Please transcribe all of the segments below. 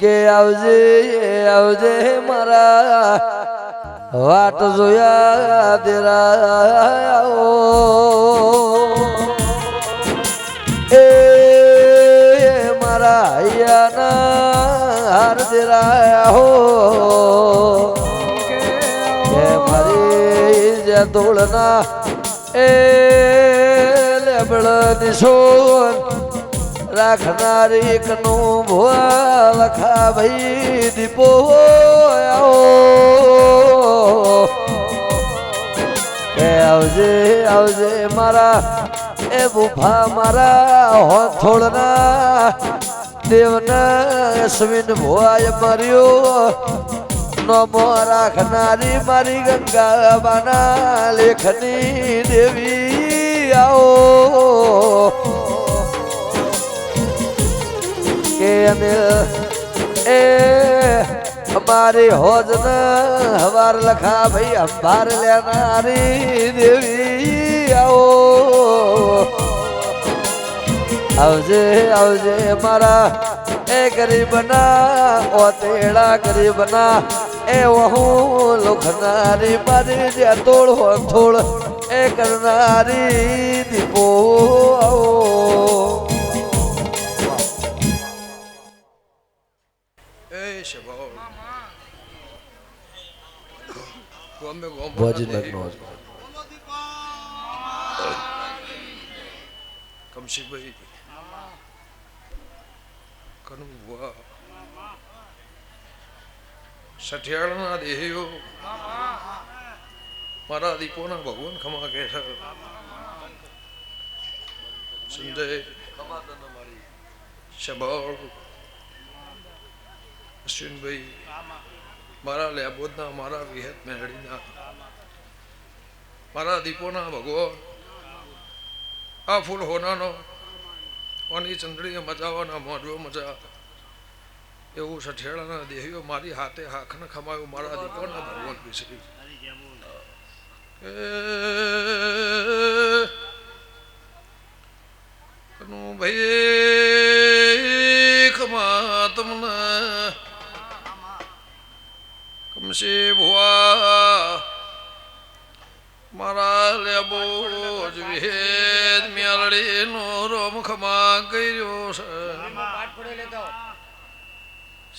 કે આવજે આવજે મારા વાટ જોયા તેરા એ મારા હૈયાના હાર તેરા હો કે મારી જે તોડના એ લેબળ સોન રાખનારી કનું ભુવા લખા ભાઈ દીપો આવજે આવજે મારા, એ બુફા મારા હોથોડના દેવના અશ્વિન ભુવાય મર્યો. નમો રાખનારી મારી ગંગા બાના લેખની દેવી આવો. કે અમે એ અમારી હોજ હવાર લખા ભાઈ અંબાર લેનારી દેવી આવો. આવજે આવજે મારા એ ગરીબના ઓતેડા ગરીબના, એ હું લુખનારી મારી જે તોડ થોડ એ કરનારી દીપો. ભોજનનો કમશીભાઈ કનું સઠિયાળના દેહીઓ, મારા દીપોના ભગવાન ખમા કે છે. સંજય અશ્વિનભાઈ, મારા લેબોદના મારા વિહત મેળડીના મારા દીપોના ભગવાન આ ફૂલ હોનાનો ઓની ચંદ્રીએ મજાવાના મોઢવો મજા. એવું સઠિયાળાના દેહીઓ મારી હાથે હાખને ખમાયું મારા દીપોના ભગવાન વિશે ભાઈ ખમા તમને કમશે ભુવા મારા લેબો જ વિહેદ મેલડીનો રોમ ખમા કર્યો છે.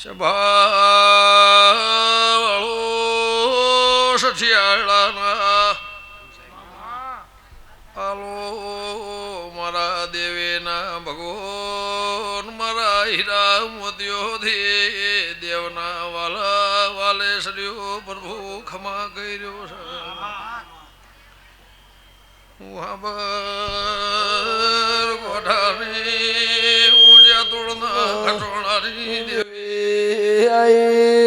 સભાવાળો સઠિયાળાના આલો મારા દેવેના ભગવાન મારા હીરા મોતીઓ દે દેવના વાલા વાલેશ્વરીઓ પ્રભુ ખમા કર્યો છે. મુહાબર ગોઠાની ઊંચા તોડના ખટોળાની દેવી. ઓ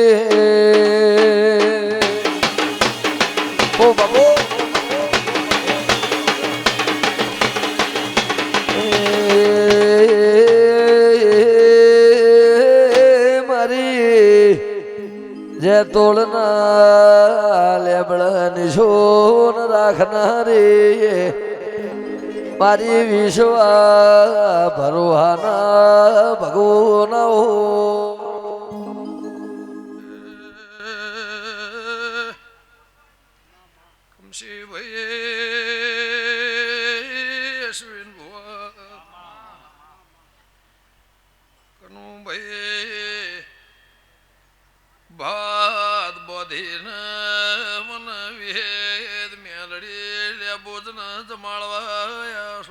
તોડના લેબડાની સોન રાખનારી. મારી વિશ્વા ભરવાના ભગવના કમશી બોધીને મન વિહેદ મેલડી બોધન જમાળવા આયા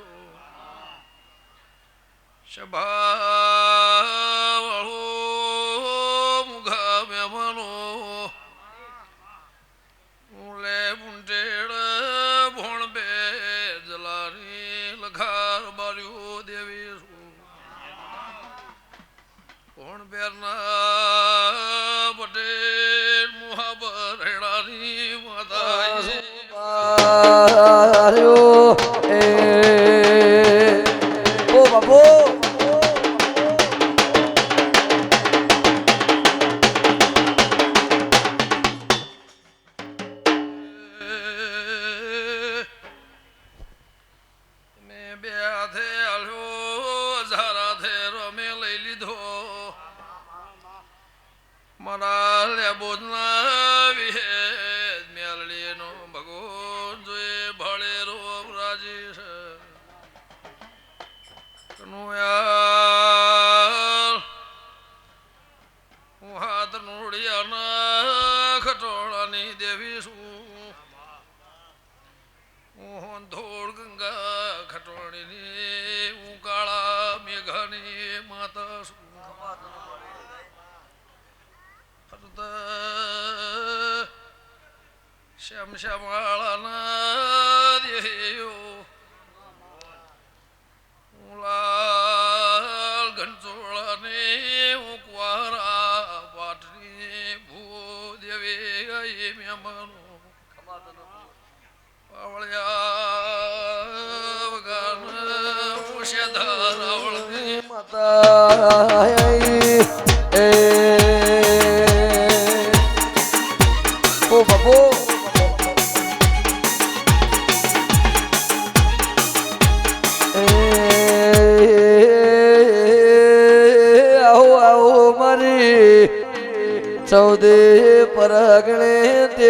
હર્યો એ ઓ બાબો મારા લેબોજના ક્ષમાળનાદેયો લાલ ઘનચોળને ઉકવારા પાટની ભૂદેવે એ મેમનો. પાવળ્યા વગર ઉષેધર માતા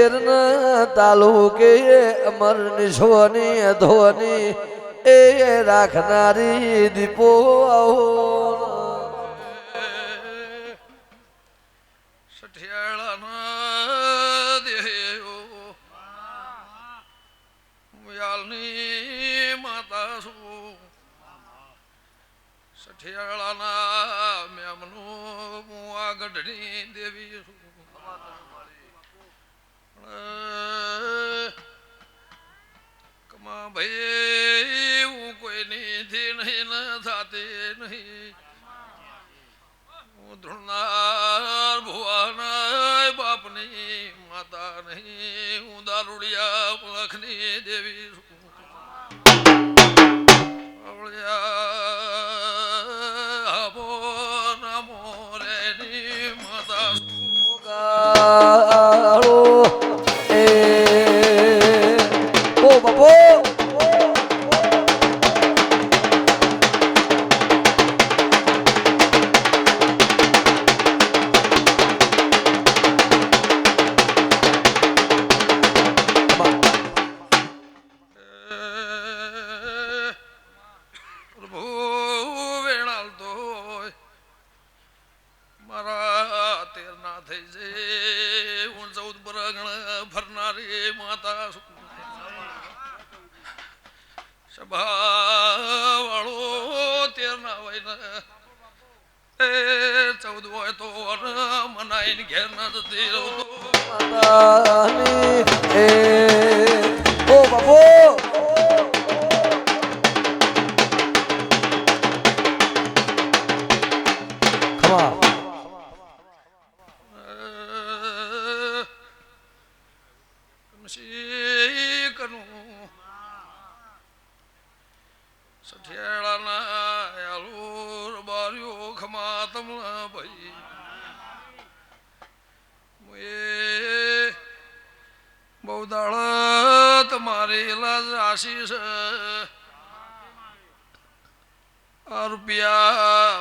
શેરના તાલુકે અમરની સોની ધોની, એ રાખનારી દીપો સઠિયાળાના મેમનું હું આ ગઢની દેવી છું. કમા ભાઈ એવું કોઈની થી નહીં, ન થતી નહીં. હું ધૃણનાર ભુવાના બાપની માતા નહીં. હું દારૂડિયા લખની દેવી છું. માતા. સઠિયાળાના યાલુર બાર્યો ખમા ભાઈ મુએ બહુ દાળ તમારી લાજ આ રૂપિયા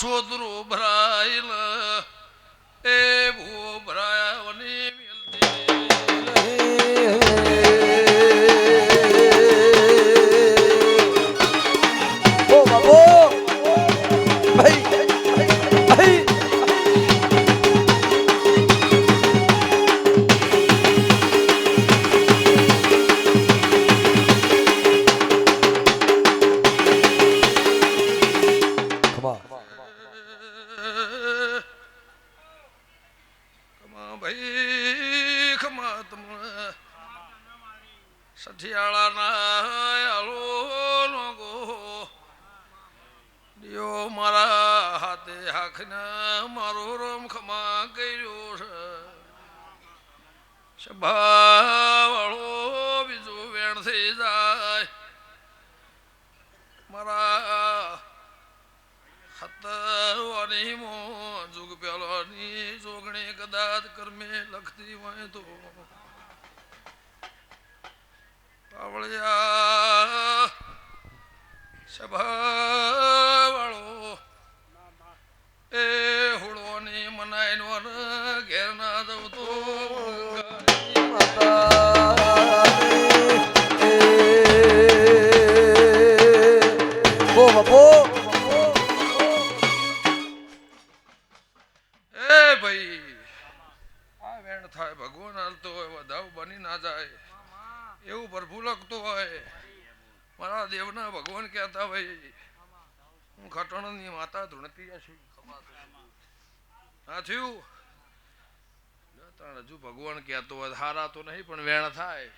ಪರಮಹಂಸರು સભાવાળો બીજો વેણ થઈ જાય. મારા હતવાની મો જુગ પેલોની જોગણી કદાચ કર્મે લખતી હોય તો. પાવળિયા સભાવાળો એ એવું પ્રભુ લખતું હોય. મારા દેવના ભગવાન કહેતા ભાઈ હું ખટણની માતા ધૂણતી છું. હા હજુ ભગવાન કહેતો હોય, હારા તો નહીં, પણ વેણ થાય.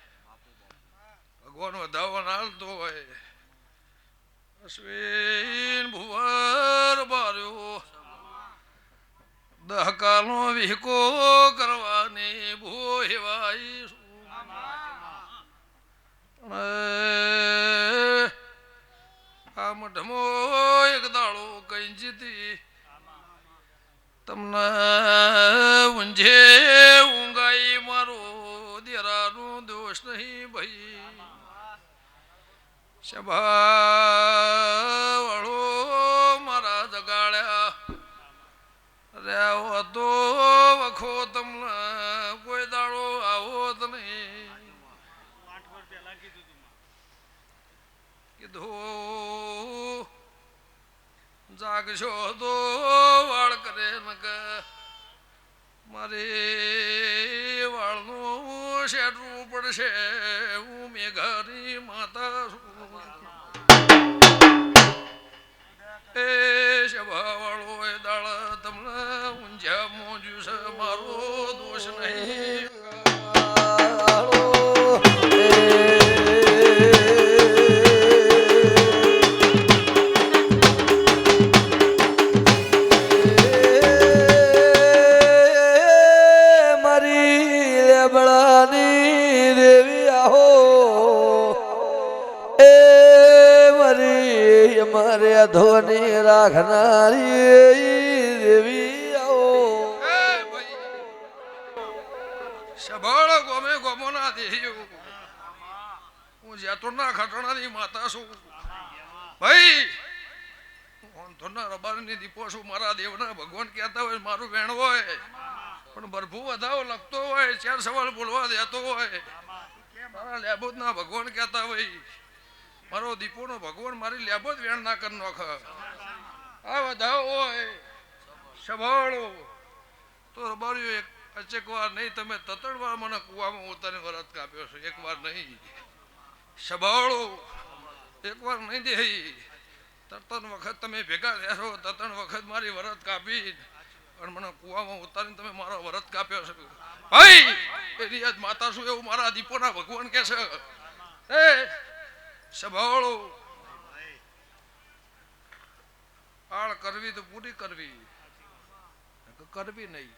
ભગવાન વધાવવા હાલતો હોય. અશ્વિન ભુવર બાર્યો. દહકાનો વિહકો કરવાની ભૂહેવાઈ આ મઢમો એક દાડો કઈ જીતી તમને ઊંઝે ઊંઘાઈ મારો દેરાનો દોષ નહીં ભાઈ સભાળો મારા જગાડ્યા રહ્યો હતો વખો તમને કોઈ દાડો આવો જ નહીં કીધું, જાગશો તો વાળ કરે નક મારે વાળનું શેઠવું પડશે, હું મેઘાની માતા છું. એ મારી ધોની રાખનારી દેવી ભાઈ સભાળો, ગોમે ગોમોના દેહ્યો હું જેતોના ખટણાની માતા છું. ભાઈ ધોના રબારની દીપો છું. મારા દેવના ભગવાન કહેતા હોય, મારું વેણ હોય. પણ બરભુ વધાવો લખતો હોય ચાર સવાલ બોલવા દેતો હોય. મારા ભગવાન કહેતા હોય મારો દીપોનો ભગવાન મારી લેબોદ વેણ ના કર નોખ. આ વધાવો હોય, સભાળો. તો રબારીઓ એક અચેક વાર નહીં, તમે તતણ વાર મને કુવામાં પોતાને વરત કાપ્યો છો. એક વાર નહીં. સભાળો. એક વાર નહીં દે. તતણ વખત તમે ભેગા રહેશો તતણ વખત મારી વરત કાપી. પણ મને કુવામાં ઉતારીને તમે મારો વરત કાપ્યો છે. ભાઈ, એની આજ માતા શું એવું મારા દીપોના ભગવાન કે છે? એ સભાળો. આળ કરવી તો પૂરી કરવી. કરવી નહીં.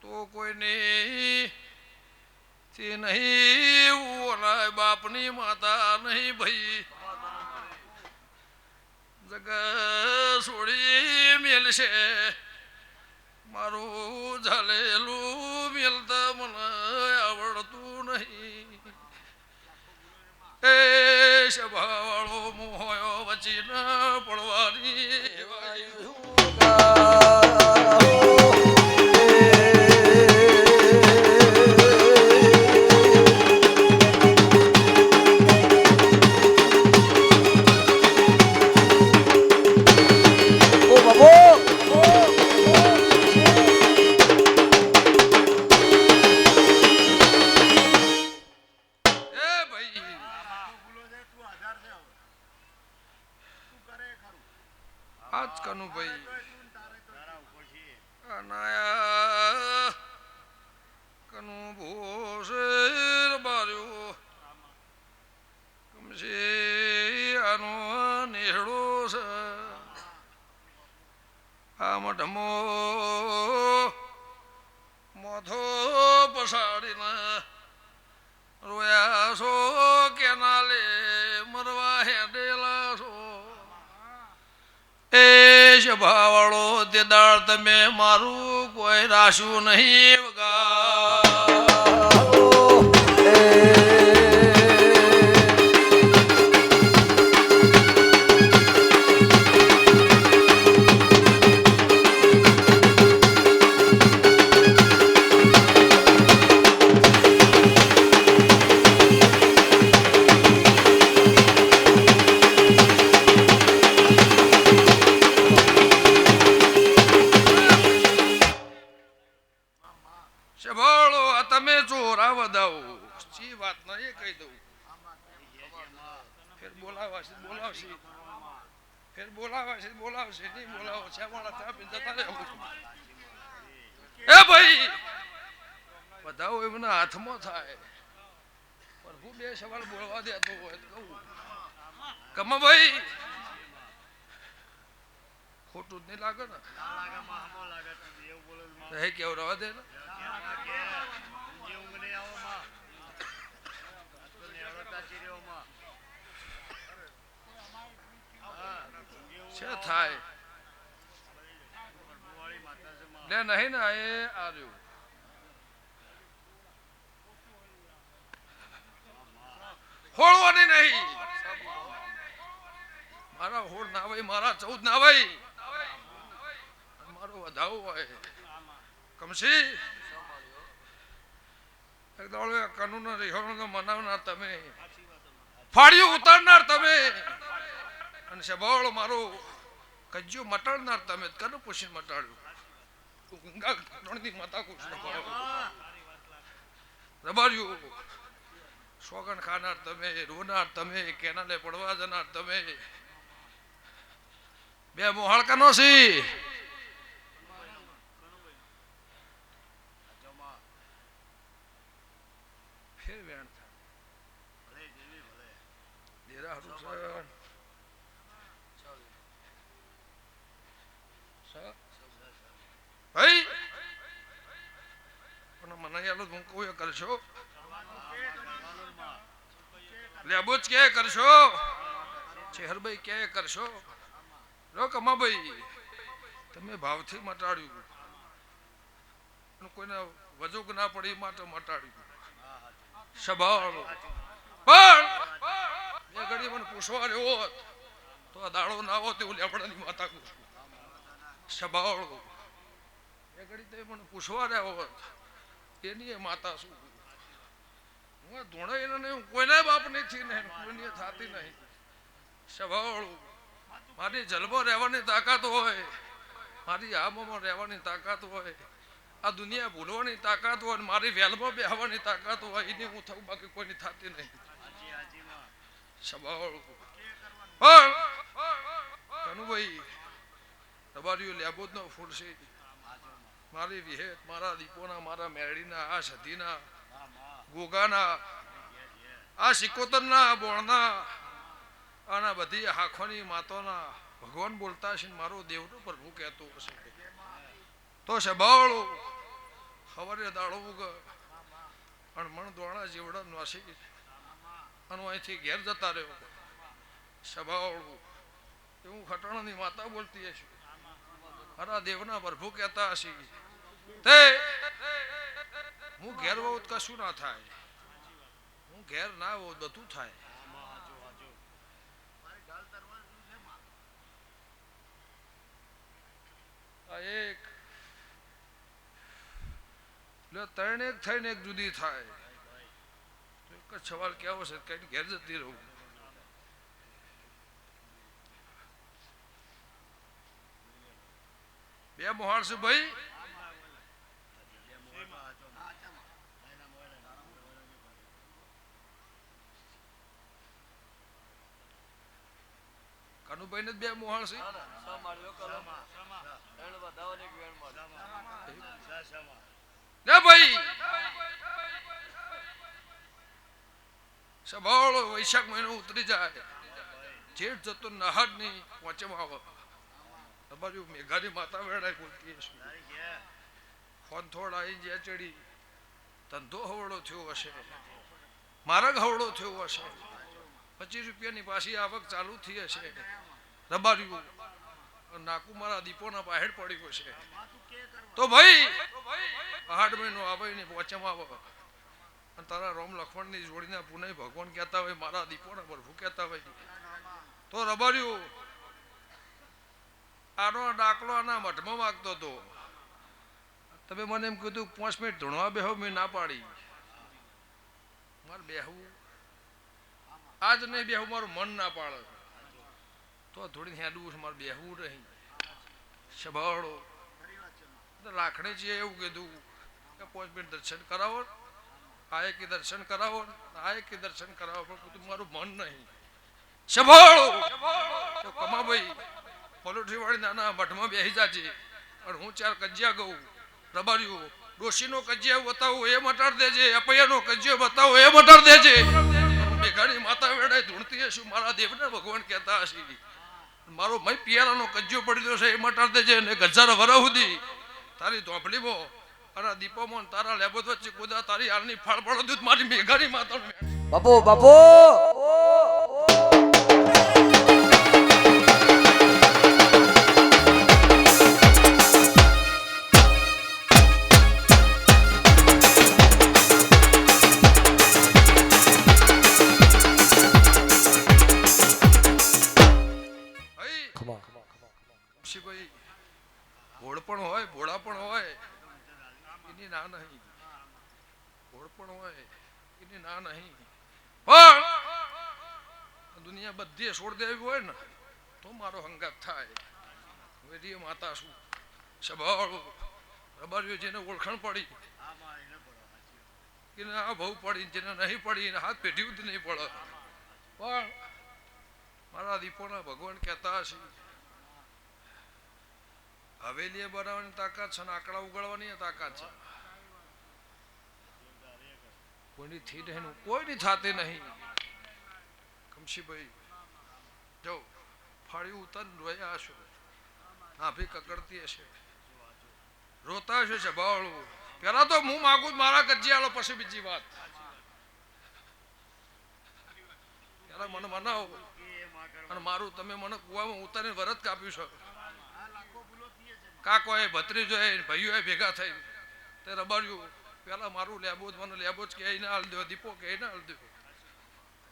તો કોઈને તે નહીં બાપની માતા નહીં ભાઈ. જગ છોડી મેલશે. મારું ઝાલેલું મેલતા મને આવડતું નહીં. એ સભાવાળો મોહયો વચી પડવાની. રાશું નહીં વગા ભાઈ. ખોટું જ નહીં લાગે ને. કેવું રવા દે ને? છે થાય. ને નહીં ને એ આવ્યું હોળવાની નહીં. મારા હોળ ના ભાઈ મારા ચૌદ ના ભાઈ મારો વધાવો હોય. કમસી કાનૂન મનાવનાર તમે. ફાડ્યું ઉતારનાર તમે. અને સભાવાળો મારો કજ્જો મટાડનાર તમે. કનું પૂછીને મટાડ્યું? ગંગા ત્રણની માતા કુછ રબાર્યું સોગન ખાનાર તમે, રોનાર તમે, કેનાલે પડવા જનાર તમે. બે સી? દેરા હારું છે. ભાઈ! પણ મને યાલો હું એ કરશો? લેબો જ કે કરશો? ચેહરભાઈ કે કરશો? લો કમાભાઈ તમે ભાવથી મટાડ્યું કોઈને વજુક ના પડી માટે મટાડ્યું સ્વભાવ પણ એ ઘડી મને પૂછવા રહ્યો હોત, તો આ દાડો ના હોત એવું લેબડાની માતા કહું છું. સ્વભાવ એ ઘડી તે મને પૂછવા રહ્યો હોત, એની એ માતા શું હું ધોણે એને નહીં કોઈના બાપ નથી ને કોઈની થાતી નહીં. સભાળું મારી જલબો રહેવાની તાકાત હોય. મારી આમોમાં રહેવાની તાકાત હોય. આ દુનિયા ભૂલવાની તાકાત હોય મારી વેલમાં બેહવાની તાકાત હોય, એની હું થવું બાકી કોઈની થતી નહીં. કનુભાઈ તમારી લેબો જ નો ફૂલશે મારી વિહેત મારા દીપોના, મારા મેરડીના, આ સધીના, ગોગાના, આ સિકોતરના બોણના આના બધી હાખોની માતોના ભગવાન બોલતા ને મારો દેવનું પ્રભુ કહેતો હશે. તો સબાળો ખબરે દાડો ઉગ અને મણ દોણા જેવડા નાસી અને અહીંથી ઘેર જતા રહ્યો. સબાળું, એવું ખટાણાની માતા બોલતી હશે. મારા દેવના પ્રભુ કહેતા હશે, તે, હું ઘેર વહુ કશું ના થાય. હું ઘેર ના હોઉં બધું થાય. આ એક. એટલે ત્રણ એક થઈને એક જુદી થાય. એક જ સવાલ કેવો છે કઈ ઘેર જતી રહું. બે મોહાળ છે ભાઈ. કનુભાઈ ને બે મોહણ છે. ને ભાઈ. સભાળો વૈશાખ મહિનો ઉતરી જાય. જેઠ જતો નહરની પહોંચવામાં આવે. તમારી મેઘાની માતા વેળાય બોલતી હશે. ફોન થોડ આવી જ્યાં ચડી. ધંધો હવળો થયો હશે. મારગ હવળો થયો હશે. પચીસ રૂપિયાની પાછી આવક ચાલુ થઈ હશે. રબાર્યું નાકુ મારા દીપોના બાહેર ગયો છે. તો ભાઈ, આઠ મહિનો આવે ને પોચમાં આવે. અને તારા રોમ લખમણની જોડીને પુનઃ ભગવાન કહેતા હોય, મારા દીપોના પ્રભુ કહેતા હોય. તો રબાર્યું. આનો ડાકલો આના મઠમાં માગતો હતો. તમે મને એમ કીધું, પાંચ મિનિટ ધૂણવા બેહો, મેં ના પાડી. મારે બેહવું. આજ નહીં બેહવું મારું મન ના પાડે. તો થોડી હેડવું છે, મારે બેહવું નહીં સભાળો છીએ એવું કીધું કે, પાંચ મિનિટ દર્શન કરાવો. આયે કે દર્શન કરાવો આયે કે દર્શન કરાવો. પણ કીધું મારું મન નહીં. સભાળો તો કમાભાઈ પલોઠી વાળી નાના મઠમાં બેસી જાજે. અને હું ચાર કજિયા ગઉં. રબાર્યું ડોશીનો કજિયા બતાવું, એ મટાડ દેજે. અપૈયાનો કજિયો બતાવો, એ મટાડ દેજે. મેઘાણી માતા વેડાય ધૂણતી હશું. મારા દેવને ભગવાન કહેતા હશે. મારો મય પિયારાનો કજ્જો પડી ગયો છે, એ મટાડ દેજે ને ગજાર વરા સુધી તારી ધોંપલીમાં અને દીપોમાં મોન તારા લેબોત વચ્ચે કુદા તારી હાલની ફાળ પડો દૂધ મારી મેઘાણી માતા. બાપુ બાપુ છોડ દેવી હોય ને, તો મારો હંગાત થાય. માતા શું? સભાળો રબારીઓ જેને ઓળખાણ પડી, એને આ બહુ પડી જેને નહીં પડી, એને હાથ પેઢી જ નહીં પડે. પણ મારા દીપોના ભગવાન કહેતા હશે, હવેલીએ બનાવવાની તાકાત છે ને આંકડા ઉગાડવાની તાકાત છે. કોઈની થી નહીં કોઈની થાતી નહીં. કમશીભાઈ જો ફાળી ઉતર રોયા હશો આભી કકડતી હશે. રોતા હશે સભાવાળું પેલા તો હું માગું જ મારા આલો, પછી બીજી વાત. પેલા મને મનાવો. અને મારું તમે મને કુવામાં ઉતારીને વરત કાપ્યું છે. કાકો એ, ભત્રીજો એ, ભાઈઓ એ ભેગા થઈ તે રબાડ્યું. પેલા મારું લેબો જ મને લેબો જ કે ના હાલ દો દીપો કે ના હાલ દો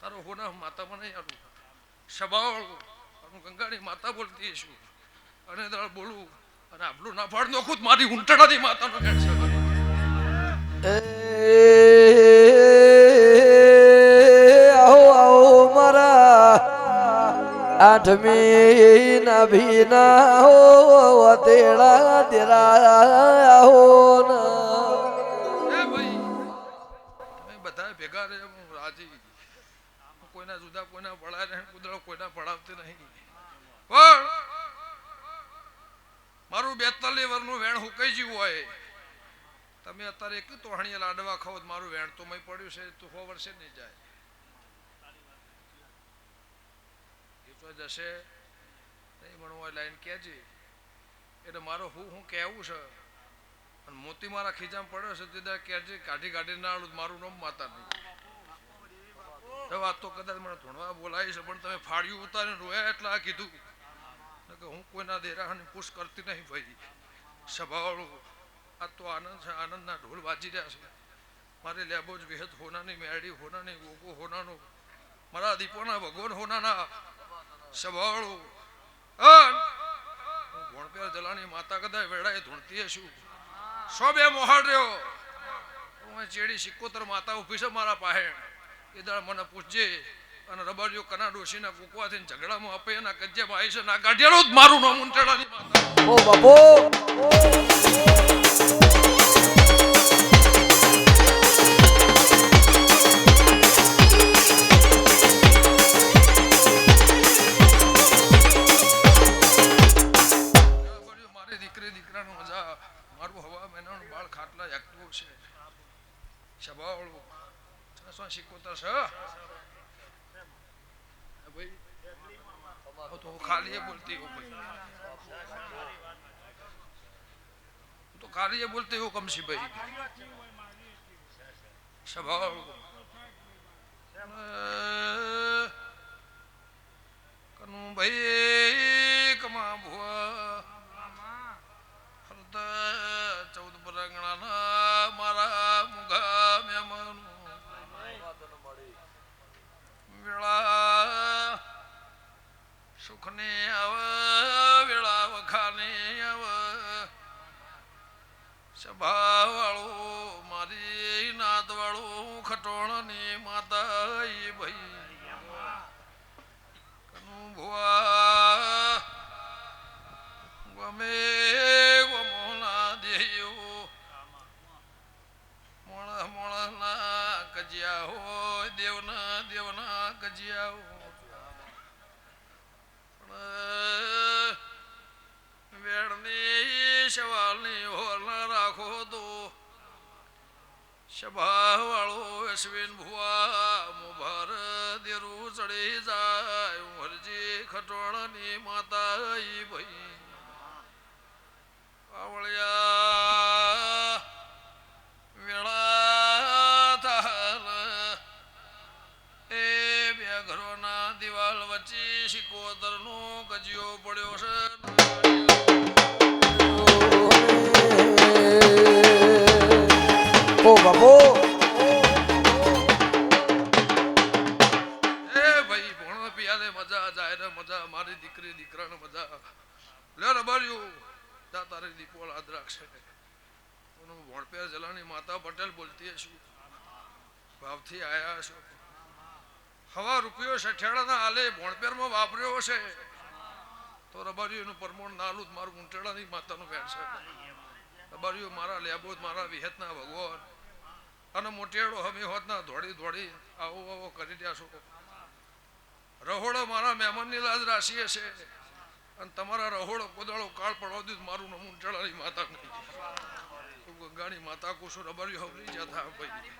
તારો હોના માતા મને આલું. સભાવાળું હું ગંગાની માતા બોલતી છું. અને દાળ બોલું અને આપણું ના ફાડ, નોખું જ મારી ઊંટડાની માતાનો કેન્સર આવો આવો આઠમી ના ભીના હો તેડા, તેરા, આવો, ના. નહીં કુદરત કોઈના પડાવતી નહીં. પણ મારું બેતાલીસ વરનું વેણ હુકાઈ ગયું હોય. તમે અત્યારે એક તોહણીએ લાડવા ખાવ મારું વેણ તો મય પડ્યું છે, તું હો વર્ષે નહીં જાય. એ તો જશે નહીં હોય લાઈન કહેજે એટલે મારો હું હું કહેવું છે. અને મોતી મારા ખીજામાં પડ્યો છે, તે કહેજે કાઢી કાઢી ના મારું નામ માતા નહીં. વાત તો કદાચ મને ધોણવા બોલાવી છે, પણ તમે ફાડ્યું ઉતારીને રોયા એટલે કીધું. કે હું કોઈના દેરાને પુશ કરતી નહીં ભાઈ. સભાવાળું, આ તો આનંદ છે, આનંદના ઢોલ વાજી રહ્યા છે. મારે લેબો જ વિહત હોનાની મેળી, હોનાની ગોગો, હોનાનો મારા દીપોના ભગવાન, હોનાના સભાવાળું. હું ભોણપેર જલાની માતા કદાચ વેળાએ ધૂણતી હશું. સો બે મોહાડ રહ્યો હું ચેડી સિક્કોતર માતા ઊભી છે મારા પાસે. એ દાળ મને પૂછજે. અને રબારીઓ કના ડોશીના કુકવાથી ઝઘડામાં આપે, એના કજ્જામાં આવી છે ના કાઢેલો જ મારું નામ ઉંટેડા ઓ બાપુ! છસો खाली બોલતી હું ભાઈ હું તો ખાલી એ બોલતી હું કમસી ભાઈ સ્વભાવ. કનુ ભાઈ કમા ભુવા. ફરતા ચૌદ પરાંગણાના મારા મુગા મેમનું. વેળા સુખને આવ, વેળા વખાને આવ. સભા વાળું મારી ખટોણ ખટોણની માતા ભાઈ. કનુ ભુવા, ગમે ગમોના દેયો મોણા મોણાના કજિયા હો દેવના દેવના કજિયા હોય. વેણની સવાલની હોલ ના રાખો તો સભા વાળો અશ્વિન ભુવા મુભાર દેરું ચડી જાય. હરજી ખટોળની માતા ભાઈ. આવળિયા ઓ બાપુ. એ ભાઈ, ભણો પિયાને મજા જાય ને મજા. મારી દીકરી, દીકરાને મજા. લે રબાર્યું તા તારી દીપોળ હાથ રાખશે. ભણપેર જલાની માતા પટેલ બોલતી હશું ભાવથી આયા છો. હવા રૂપિયો સઠિયાળાના આલે ભોણપેરમાં વાપર્યો હશે. તો રબારીઓનું પરમોણ નાલું જ મારું ઊંટેડાની માતાનું વેણ છે. રબારીઓ મારા લેબો મારા વિહતના ભગવાન. અને મોટેડો હમી હોત ના દોડી દોડી આવો આવો કરી રહ્યા છો. રહોડો મારા મહેમાનની લાજ રાશિએ છે. અને તમારા રહોડો કોદાળો કાળ પડવા દીધું મારું નમૂન ચડાની માતા ગંગાની માતા કુશો રબારી હવરી જતા ભાઈ.